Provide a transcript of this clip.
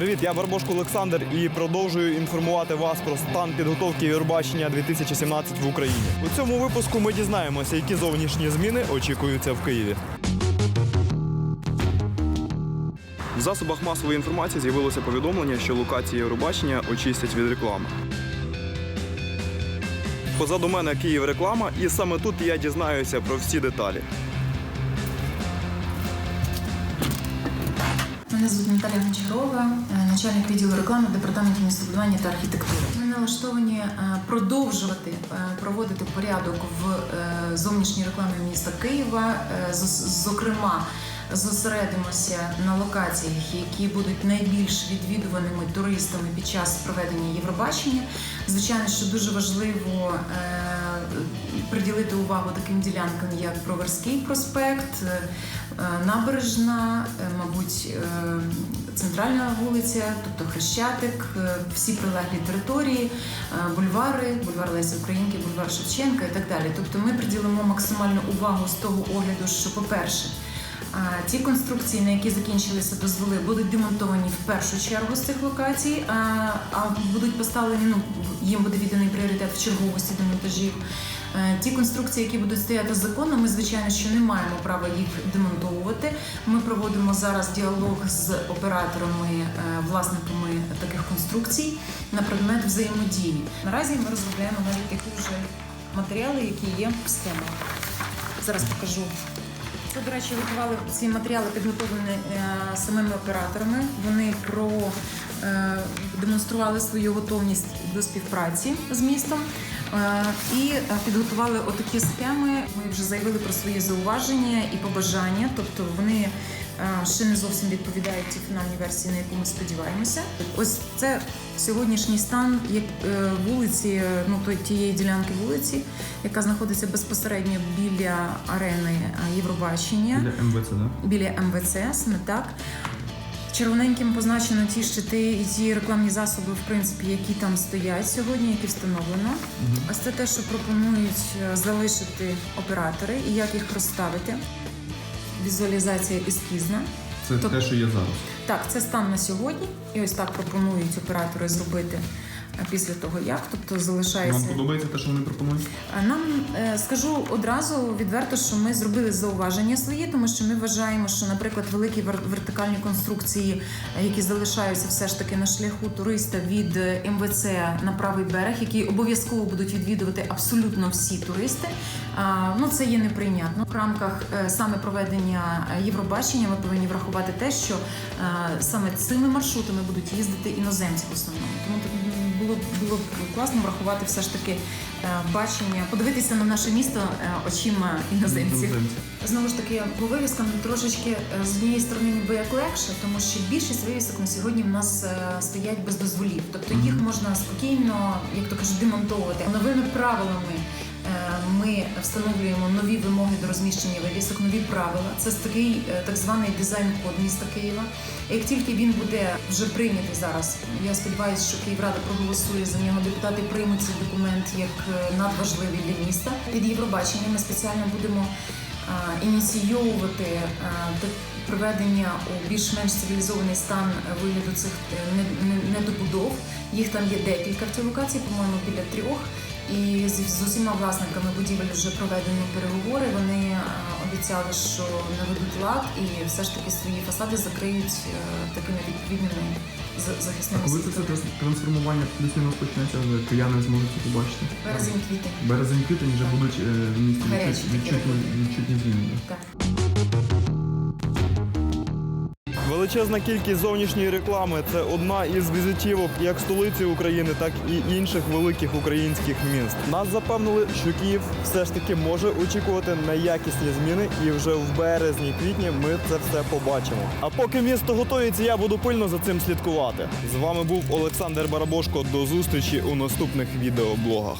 Привіт, я Барбошко Олександр і продовжую інформувати вас про стан підготовки Євробачення 2017 в Україні. У цьому випуску ми дізнаємося, які зовнішні зміни очікуються в Києві. В засобах масової інформації з'явилося повідомлення, що локації Євробачення очистять від реклами. Позаду мене Київ реклама, і саме тут я дізнаюся про всі деталі. Мене звуть Наталія Гончарова, е, начальник відділу реклами в департаменті містобудування та архітектури. Ми налаштовані е, продовжувати е, проводити порядок в зовнішній рекламі міста Києва. Зокрема, зосередимося на локаціях, які будуть найбільш відвідуваними туристами під час проведення Євробачення. Звичайно, що дуже важливо приділити увагу таким ділянкам, як Броварський проспект, е, е, набережна, е, мабуть, центральна вулиця, тобто Хрещатик, всі прилеглі території, бульвари, бульвар Лесі Українки, бульвар Шевченка і так далі. Тобто ми приділимо максимальну увагу з того огляду, що, по-перше, Ті конструкції, на які закінчилися дозволи, будуть демонтовані в першу чергу з цих локацій, а, будуть поставлені, ну їм буде відданий пріоритет в черговості демонтажів. Е, Ті конструкції, які будуть стояти законно, ми звичайно що не маємо права їх демонтовувати. Ми проводимо зараз діалог з операторами, е, власниками таких конструкцій на предмет взаємодії. Наразі ми розробляємо навіть такі вже матеріали, які є в схемах. Зараз покажу. Це, до речі, готували ці матеріали підготовлені е, самими операторами. Вони про е, демонстрували свою готовність до співпраці з містом е, і підготували отакі схеми. Ми вже заявили про свої зауваження і побажання, тобто вони. Ще не зовсім відповідають цій фінальній версії, на яку ми сподіваємося. Ось це сьогоднішній стан як е, вулиці, е, ну то тієї ділянки вулиці, яка знаходиться безпосередньо біля арени е, Євробачення МВЦ, да? біля МВЦ, саме так. Червоненьким позначено ті щити і ті рекламні засоби, в принципі, які там стоять сьогодні, які встановлено. Ось це те, що пропонують залишити оператори і як їх розставити. Візуалізація ескізна. Це Тобто- те, що є зараз. Так, це стан на сьогодні, і ось так пропонують оператори зробити після того, як. Тобто залишається. подобається те, що вони пропонують? Нам е, скажу одразу відверто, що ми зробили зауваження свої, тому що ми вважаємо, що, наприклад, великі вер- вертикальні конструкції, е, які залишаються все ж таки на шляху туриста від е, МВЦ на правий берег, які обов'язково будуть відвідувати абсолютно всі туристи. Ну це є неприйнятно. В рамках саме проведення Євробачення ми повинні врахувати те, що саме цими маршрутами будуть їздити іноземці в основному. Тому було б було б класно врахувати все ж таки е, бачення, подивитися на наше місто е, очима іноземців. Знову ж таки, по вивіскам трошечки е, з однієї сторони ніби як легше, тому що більшість вивісок на сьогодні в нас стоять без дозволів. Тобто їх можна спокійно, як то кажуть, демонтовувати. Новими правилами ми встановлюємо нові вимоги до розміщення вивісок, нові правила. Це такий е, так званий дизайн-код міста Києва. Як тільки він буде вже прийнятий зараз, я сподіваюся, що Київрада проголосує за нього. Депутати приймуть цей документ як е, надважливий для міста. Від Євробачення ми спеціально будемо ініційовувати приведення у більш-менш цивілізований стан вигляду цих е, не- не- недобудов. Їх там є декілька в цій локації, по-моєму, біля трьох. І з, з усіма власниками будівель вже проведені переговори. Вони обіцяли, що наведуть лад і все ж таки свої фасади закриють е, такими відповідними за- захисними сітками. трансформування плюс-мінус почнеться, кияни зможуть це побачити? Березень квітень. Березень квітень вже будуть е, в місті відчутні, відчутні зміни. Так. Величезна кількість зовнішньої реклами це одна із візитівок як столиці України, так і інших великих українських міст. Нас запевнили, що Київ все ж таки може очікувати на якісні зміни, і вже в березні-квітні ми це все побачимо. А поки місто готується, я буду пильно за цим слідкувати. З вами був Олександр Барабошко. До зустрічі у наступних відеоблогах.